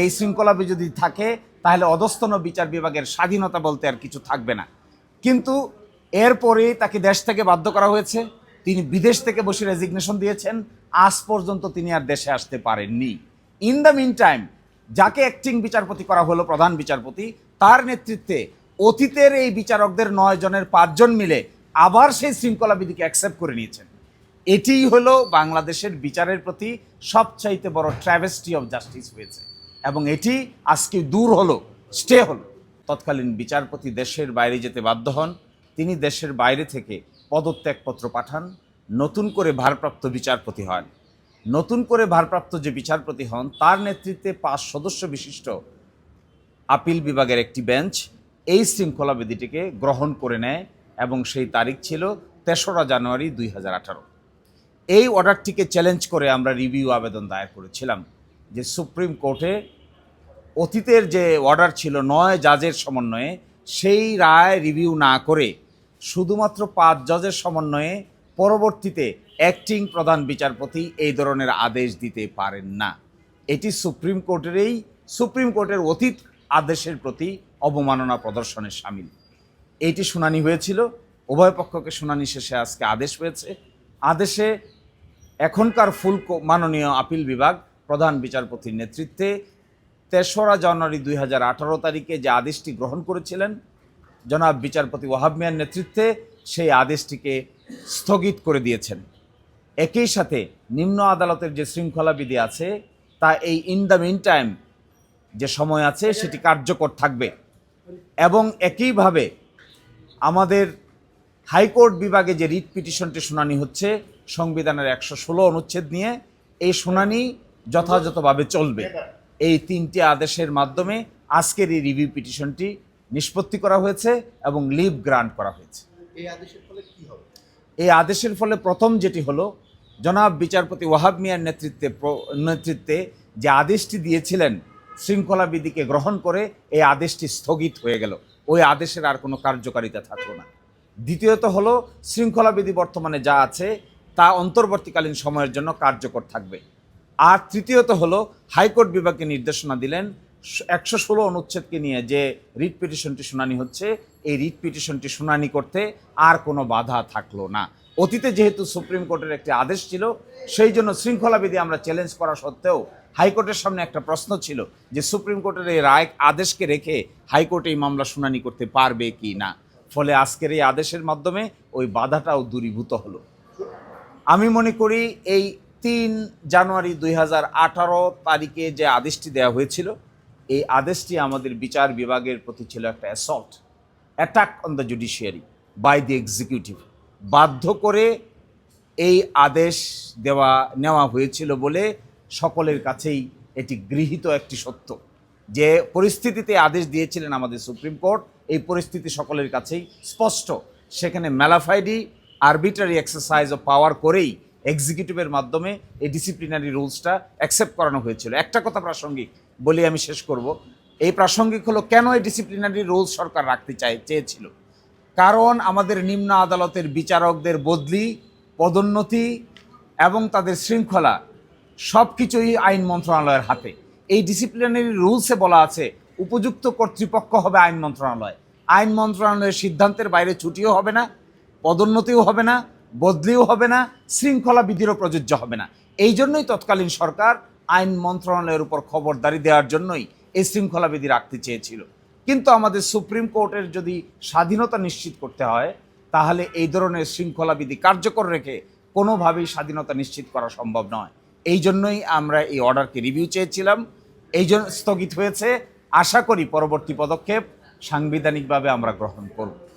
এই শৃঙ্খলা যদি থাকে, তাহলে অধস্তন বিচার বিভাগের স্বাধীনতা বলতে আর কিছু থাকবে না। কিন্তু এরপরেই তাকে দেশ থেকে বাধ্য করা হয়েছে। তিনি বিদেশ থেকে বসে রেজিগনেশন দিয়েছেন। আজ পর্যন্ত তিনি আর দেশে আসতে পারেননি। ইন দ্য মিন টাইম যাকে অ্যাক্টিং বিচারপতি করা হলো, প্রধান বিচারপতি, তার নেতৃত্বে অতীতের এই বিচারকদের নয় জনের পাঁচজন মিলে আবার সেই শৃঙ্খলা বিধিকে অ্যাকসেপ্ট করে নিয়েছেন। এটিই হলো বাংলাদেশের বিচারের প্রতি সবচাইতে বড় ট্র্যাভেস্টি অফ জাস্টিস হয়েছে। এবং এটি আজকে দূর হলো, স্টে হলো। তৎকালীন বিচারপতি দেশের বাইরে যেতে বাধ্য হন। তিনি দেশের বাইরে থেকে পদত্যাগপত্র পাঠান। নতুন করে ভারপ্রাপ্ত বিচারপতি হন। নতুন করে ভারপ্রাপ্ত যে বিচারপতি হন, তার নেতৃত্বে পাঁচ সদস্য বিশিষ্ট আপিল বিভাগের একটি বেঞ্চ এই শৃঙ্খলা বিধিটিকে গ্রহণ করে নেয় এবং সেই তারিখ ছিল তেসরা জানুয়ারি দুই হাজার আঠারো। এই অর্ডারটিকে চ্যালেঞ্জ করে আমরা রিভিউ আবেদন দায়ের করেছিলাম যে সুপ্রিম কোর্টে অতীতের যে অর্ডার ছিল নয় জাজের সমন্বয়ে, সেই রায় রিভিউ না করে শুধুমাত্র পাঁচ জজের সমন্বয়ে পরবর্তীতে অ্যাক্টিং প্রধান বিচারপতি এই ধরনের আদেশ দিতে পারেন না। এটি সুপ্রিম কোর্টেরই, সুপ্রিম কোর্টের অতীত আদেশের প্রতি অবমাননা প্রদর্শনের সামিল। এইটি শুনানি হয়েছিল, উভয় পক্ষকে শুনানি শেষে আজকে আদেশ হয়েছে। আদেশে এখনকার ফুল মাননীয় আপিল বিভাগ প্রধান বিচারপতির নেতৃত্বে তেসরা জানুয়ারি দুই হাজার আঠারো তারিখে যে আদেশটি গ্রহণ করেছিলেন, জনাব বিচারপতি ওয়াহাব মিয়ার নেতৃত্বে সেই আদেশটিকে স্থগিত করে দিয়েছেন। একই সাথে নিম্ন আদালতের যে শৃঙ্খলা বিধি আছে, তা এই ইন দ্য মিন টাইম যে সময় আছে, সেটি কার্যকর থাকবে। এবং একইভাবে আমাদের হাইকোর্ট বিভাগে যে রিট পিটিশনটি শুনানি হচ্ছে, সংবিধানের একশো ষোলো অনুচ্ছেদ নিয়ে, এই শুনানি যথাযথভাবে চলবে। এই তিনটি আদেশের মাধ্যমে আজকের এই রিভিউ পিটিশনটি নিষ্পত্তি করা হয়েছে এবং লিভ গ্রান্ট করা হয়েছে। এই আদেশের ফলে কি হবে? এই আদেশের ফলে প্রথম যেটি হলো জনাব বিচারপতি ওয়াহাব মিয়ার নেতৃত্বে নেতৃত্বে যে আদেশটি দিয়েছিলেন শৃঙ্খলা বিধিকে গ্রহণ করে এই আদেশটি স্থগিত হয়ে গেল। ওই আদেশের আর কোনো কার্যকারিতা থাকল না। দ্বিতীয়ত হলো শৃঙ্খলা বিধি বর্তমানে যা আছে তা অন্তর্বর্তীকালীন সময়ের জন্য কার্যকর থাকবে। আর তৃতীয়ত হলো হাইকোর্ট বিভাগকে নির্দেশনা দিলেন, একশো ষোলো অনুচ্ছেদকে নিয়ে যে রিট পিটিশনটি শুনানি হচ্ছে, এই রিট পিটিশনটি শুনানি করতে আর কোনো বাধা থাকল না। অতীতে যেহেতু সুপ্রিম কোর্টের একটি আদেশ ছিল, সেই জন্য শৃঙ্খলা বিধি আমরা চ্যালেঞ্জ করা সত্ত্বেও হাইকোর্টের সামনে একটা প্রশ্ন ছিল যে সুপ্রিম কোর্টের এই রায় আদেশকে রেখে হাইকোর্ট এই মামলা শুনানি করতে পারবে কি না? ফলে আজকের এই আদেশের মাধ্যমে ওই বাধাটাও দূরীভূত হলো। আমি মনে করি এই তিন জানুয়ারি দুই হাজার আঠারো তারিখে যে আদেশটি দেওয়া হয়েছিল, এই আদেশটি আমাদের বিচার বিভাগের প্রতি ছিল একটা assault attack on the judiciary by the executive বাধ্য করে এই আদেশ দেওয়া, নেওয়া হয়েছিল বলে সকলের কাছেই এটি গৃহীত একটি সত্য। যে পরিস্থিতিতে আদেশ দিয়েছিলেন আমাদের সুপ্রিম কোর্ট, এই পরিস্থিতি সকলের কাছেই স্পষ্ট। সেখানে mala fide arbitrary exercise of power করেই এক্সিকিউটিভের মাধ্যমে এই ডিসিপ্লিনারি রুলসটা অ্যাকসেপ্ট করানো হয়েছিল। একটা কথা প্রাসঙ্গিক বলে আমি শেষ করব। এই প্রাসঙ্গিক হলো, কেন এই ডিসিপ্লিনারি রুলস সরকার রাখতে চায়, চেয়েছিল? কারণ আমাদের নিম্ন আদালতের বিচারকদের বদলি, পদোন্নতি এবং তাদের শৃঙ্খলা সব কিছুই আইন মন্ত্রণালয়ের হাতে। এই ডিসিপ্লিনারি রুলসে বলা আছে, উপযুক্ত কর্তৃপক্ষ হবে আইন মন্ত্রণালয়। আইন মন্ত্রণালয়ের সিদ্ধান্তের বাইরে ছুটিও হবে না, পদোন্নতিও হবে না বদলিও হবে না, শৃঙ্খলা বিধিরও প্রযোজ্য হবে না। এই জন্যই তৎকালীন সরকার আইন মন্ত্রণালয়ের উপর খবরদারি দেওয়ার জন্যই এই শৃঙ্খলা বিধি রাখতে চেয়েছিল। কিন্তু আমাদের সুপ্রিম কোর্টের যদি স্বাধীনতা নিশ্চিত করতে হয়, তাহলে এই ধরনের শৃঙ্খলা বিধি কার্যকর রেখে কোনোভাবেই স্বাধীনতা নিশ্চিত করা সম্ভব নয়। এই জন্যই আমরা এই অর্ডারকে রিভিউ চেয়েছিলাম। এই জন্য স্থগিত হয়েছে। আশা করি পরবর্তী পদক্ষেপ সাংবিধানিকভাবে আমরা গ্রহণ করব।